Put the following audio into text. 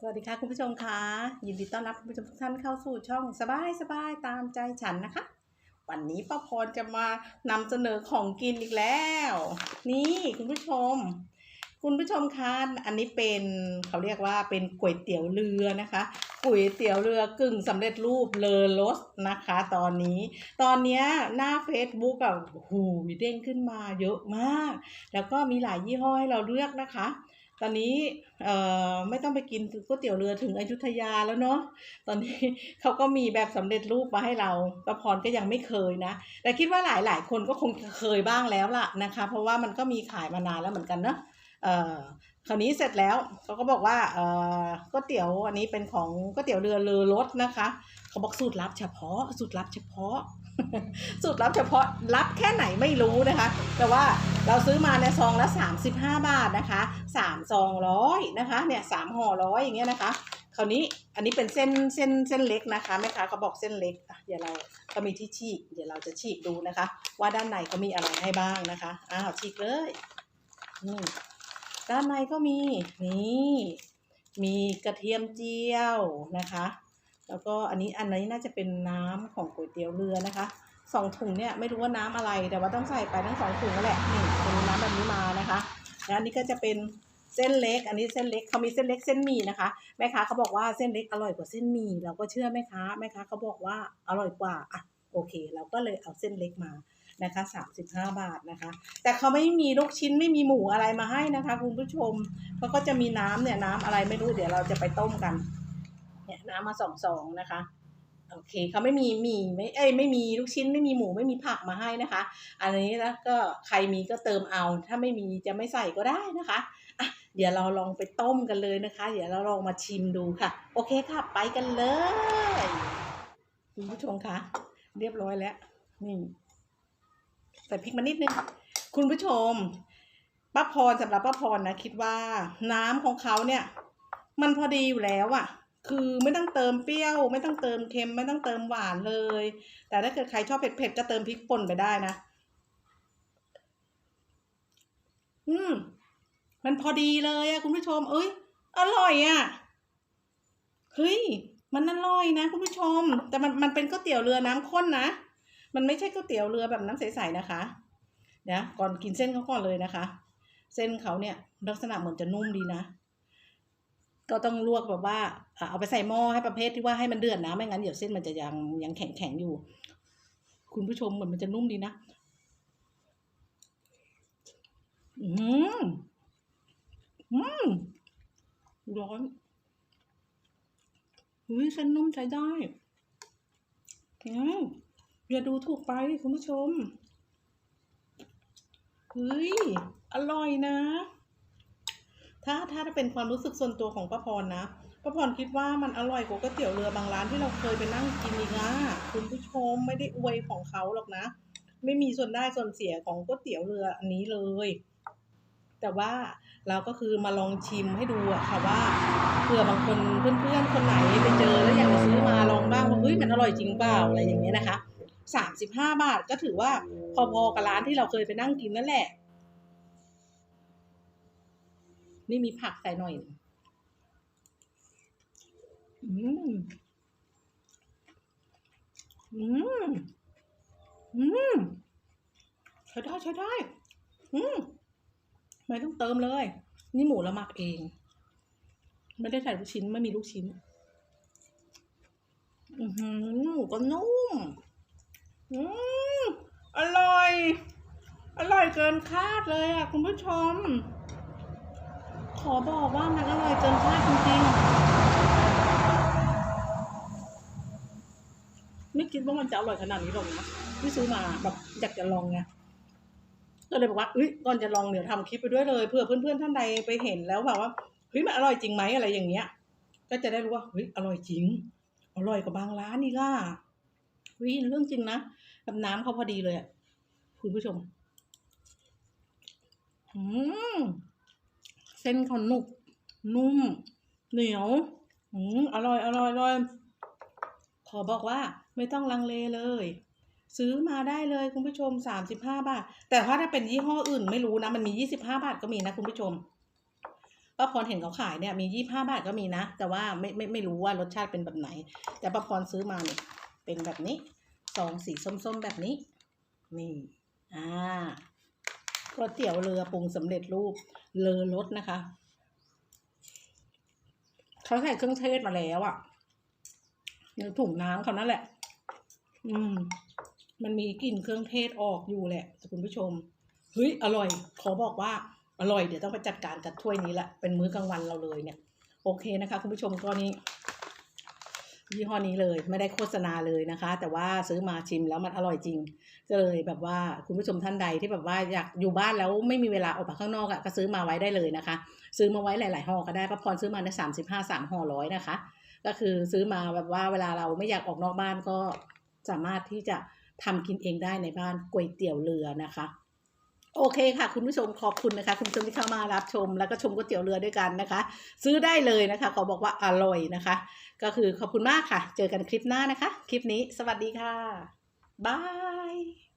สวัสดีค่ะคุณผู้ชมคะยินดีต้อนรับคุณผู้ชมทุกท่านเข้าสู่ช่องสบายสบายตามใจฉันนะคะ วันนี้ป้าพรจะมานำเสนอของกินอีกแล้ว นี่คุณผู้ชม คุณผู้ชมคะอันนี้เป็นเขาเรียกว่าเป็นก๋วยเตี๋ยวเรือนะคะก๋วยเตี๋ยวเรือกึ่งสำเร็จรูปเลอรสนะคะ ตอนนี้ ตอนนี้หน้า Facebook อะโอ้โหเด้งขึ้นมาเยอะมาก แล้วก็มีหลายยี่ห้อให้เราเลือกนะคะ ตอนนี้เอ่อไม่ต้องไปกินก๋วยเตี๋ยวเรือถึงอยุธยาแล้วเนาะตอนนี้เขาก็มีแบบสำเร็จรูปมาให้เราประพรก็ยังไม่เคยนะ แต่คิดว่าหลายๆ คนก็คงเคยบ้างแล้วล่ะนะคะ เพราะว่ามันก็มีขายมานานแล้วเหมือนกันเนาะ เออคราวนี้เสร็จแล้วเขาก็บอกว่าเอ่อก๋วยเตี๋ยวอันนี้เป็นของก๋วยเตี๋ยวเรือเรือรสนะคะเขาบอกสูตรลับเฉพาะ สูตรลับเฉพาะ สูตรลับเฉพาะลับแค่ไหนไม่รู้นะคะ แต่ว่าเราซื้อมาในซองละ 35 บาทนะคะ3ซองร้อยนะคะเนี่ยสามห่อร้อยอย่างเงี้ยนะคะคราวนี้อันนี้เป็นเส้นเส้นเส้นเล็กนะคะแม่ค้าเขาบอกเส้นเล็กอะเดี๋ยวเราก็มีที่ฉีก เดี๋ยวเราจะฉีกดูนะคะ ว่าด้านในเขามีอะไรให้บ้างนะคะอ้าวฉีกเลยนี่ ด้านในก็มีนี่มีกระเทียมเจียวนะคะ แล้วก็อันนี้อันนี้น่าจะเป็นน้ำของก๋วยเตี๋ยวเรือนะคะสองถุงเนี่ยไม่รู้ว่าน้ำอะไรแต่ว่าต้องใส่ไปทั้งสองถุงนั่นแหละนี่เป็นน้ำแบบนี้มานะคะแล้วอันนี้ก็จะเป็นเส้นเล็ก อันนี้เส้นเล็กเขามีเส้นเล็กเส้นหมี่นะคะแม่ค้าเขาบอกว่าเส้นเล็กอร่อยกว่าเส้นหมี่เราก็เชื่อแม่ค้าแม่ค้าเขาบอกว่าอร่อยกว่าอะโอเค เราก็เลยเอาเส้นเล็กมา นะคะ35 บาทนะคะ แต่เขาไม่มีลูกชิ้นไม่มีหมูอะไรมาให้นะคะคุณผู้ชมเขาก็จะมีน้ำเนี่ยน้ำอะไรไม่รู้เดี๋ยวเราจะไปต้มกันเนี่ยน้ำมาสองซองนะคะโอเคเขาไม่มีหมี่ไม่เอ้ยไม่มีลูกชิ้นไม่มีหมูไม่มีผักมาให้นะคะ อันนี้แล้วก็ใครมีก็เติมเอา ถ้าไม่มีจะไม่ใส่ก็ได้นะคะอะเดี๋ยวเราลองไปต้มกันเลยนะคะ เดี๋ยวเราลองมาชิมดูค่ะ โอเคค่ะไปกันเลยคุณผู้ชมคะเรียบร้อยแล้วนี่ ใส่พริกมานิดนึง คุณผู้ชมป้าพรสำหรับป้าพรนะคิดว่าน้ำของเขาเนี่ย มันพอดีอยู่แล้วอะ่ะ คือไม่ต้องเติมเปรี้ยว ไม่ต้องเติมเค็ม ไม่ต้องเติมหวานเลย แต่ถ้าเกิดใครชอบเผ็ดๆก็เติมพริกป่นไปได้นะ อืม มันพอดีเลยอะคุณผู้ชม เอ้ย อร่อยอะเฮ้ยมันอร่อยนะคุณผู้ชม แต่มันมันเป็นก๋วยเตี๋ยวเรือน้ำข้นนะ มันไม่ใช่ก๋วยเตี๋ยวเรือแบบน้ำใสๆนะคะเดี๋ยก่อนกินเส้นเขาก่อนเลยนะคะ เส้นเขาเนี่ยลักษณะเหมือนจะนุ่มดีนะ ก็ต้องลวกแบบว่าเอาไปใส่หม้อให้ประเภทที่ว่าให้มันเดือดนะไม่งั้นเดี๋ยวเส้นมันจะยังยังแข็งแข็งๆอยู่ คุณผู้ชมเหมือนมันจะนุ่มดีนะอืมอืมร้อนอุ้ยเส้นนุ่มใช้ได้อืม อย่าดูถูกไปคุณผู้ชมเฮ้ยอร่อยนะ ถ้าถ้าเป็นความรู้สึกส่วนตัวของป้าพรนะป้าพรคิดว่ามันอร่อยกว่าก๋วยเตี๋ยวเรือบางร้านที่เราเคยไปนั่งกินอีกนะคุณผู้ชมไม่ได้อวยของเขาหรอกนะ ไม่มีส่วนได้ส่วนเสียของก๋วยเตี๋ยวเรืออันนี้เลย แต่ว่าเราก็คือมาลองชิมให้ดูอะค่ะว่าเผื่อบางคนเพื่อนๆคนไหนไปเจอแล้วอยากซื้อมาลองบ้างว่าเฮ้ยมันอร่อยจริงเปล่าอะไรอย่างเงี้ยนะคะ สามสิบห้าบาทก็ถือว่าพอๆกับร้านที่เราเคยไปนั่งกินนั่นแหละ นี่มีผักใส่หน่อยอืมอืมอืมใช้ได้ใช้ได้ อืมไม่ต้องเติมเลย นี่หมูเราหมักเอง ไม่ได้ใส่ลูกชิ้น ไม่มีลูกชิ้น อือหือหมูก็นุ่ม อืมอร่อย อร่อยเกินคาดเลยอะ คุณผู้ชม ขอบอกว่ามันอร่อยเกินคาดจริงๆ ไม่คิดว่ามันจะอร่อยขนาดนี้หรอกนะที่ซื้อมาแบบอยากจะลองไงก็เลยบอกว่าเอ้ยก่อนจะลองเดี๋ยวทำคลิปไปด้วยเลยเผื่อเพื่อนๆท่านใดไปเห็นแล้วแบบว่าเฮ้ยมันอร่อยจริงไหมอะไรอย่างเงี้ย ก็จะได้รู้ว่าเฮ้ยอร่อยจริง อร่อยกว่าบางร้านนี่ล่ะ เฮ้ยเรื่องจริงนะกับน้ำเขาพอดีเลยอะคุณผู้ชม อืมเส้นเขาหนุบนุ่ม เหนียว อืมอร่อย อร่อยอร่อย ขอบอกว่าไม่ต้องลังเลเลย ซื้อมาได้เลยคุณผู้ชมสามสิบห้าบาท แต่ว่าถ้าเป็นยี่ห้ออื่นไม่รู้นะ มันมียี่สิบห้าบาทก็มีนะคุณผู้ชมป้าพรเห็นเขาขายเนี่ยมียี่ห้าบาทก็มีนะ แต่ว่าไม่ไม่ไม่รู้ว่ารสชาติเป็นแบบไหน แต่ป้าพรซื้อมาเนี่ย เป็นแบบนี้ซองสีส้มๆแบบนี้ นี่ อ่าก๋วยเตี๋ยวเรือปรุงสำเร็จรูปเลอรสนะคะเขาใส่เครื่องเทศมาแล้วอะ่ะในถุงน้ำเขานั่นแหละ อืม มันมีกลิ่นเครื่องเทศออกอยู่แหละคุณผู้ชมเฮ้ยอร่อย ขอบอกว่าอร่อยเดี๋ยวต้องไปจัดการกับถ้วยนี้แหละเป็นมื้อกลางวันเราเลยเนี่ย โอเคนะคะ คุณผู้ชมก็นี้ ยี่ห้อนี้เลยไม่ได้โฆษณาเลยนะคะ แต่ว่าซื้อมาชิมแล้วมันอร่อยจริงก็เลยแบบว่าคุณผู้ชมท่านใดที่แบบว่าอยากอยู่บ้านแล้วไม่มีเวลาออกมาข้างนอกอะ่ะก็ซื้อมาไว้ได้เลยนะคะ ซื้อมาไว้หลาย ๆห่อก็ได้ป้าพรซื้อมาในสามสิบห้าสามห่อร้อยนะคะ ก็คือซื้อมาแบบว่าเวลาเราไม่อยากออกนอกบ้านก็สามารถที่จะทำกินเองได้ในบ้านก๋วยเตี๋ยวเรือนะคะ โอเคค่ะ คุณผู้ชมขอบคุณนะคะ คุณผู้ชมที่เข้ามารับชม แล้วก็ชมก๋วยเตี๋ยวเรือด้วยกันนะคะ ซื้อได้เลยนะคะขอบอกว่าอร่อยนะคะ ก็คือขอบคุณมากค่ะ เจอกันคลิปหน้านะคะ คลิปนี้สวัสดีค่ะบาย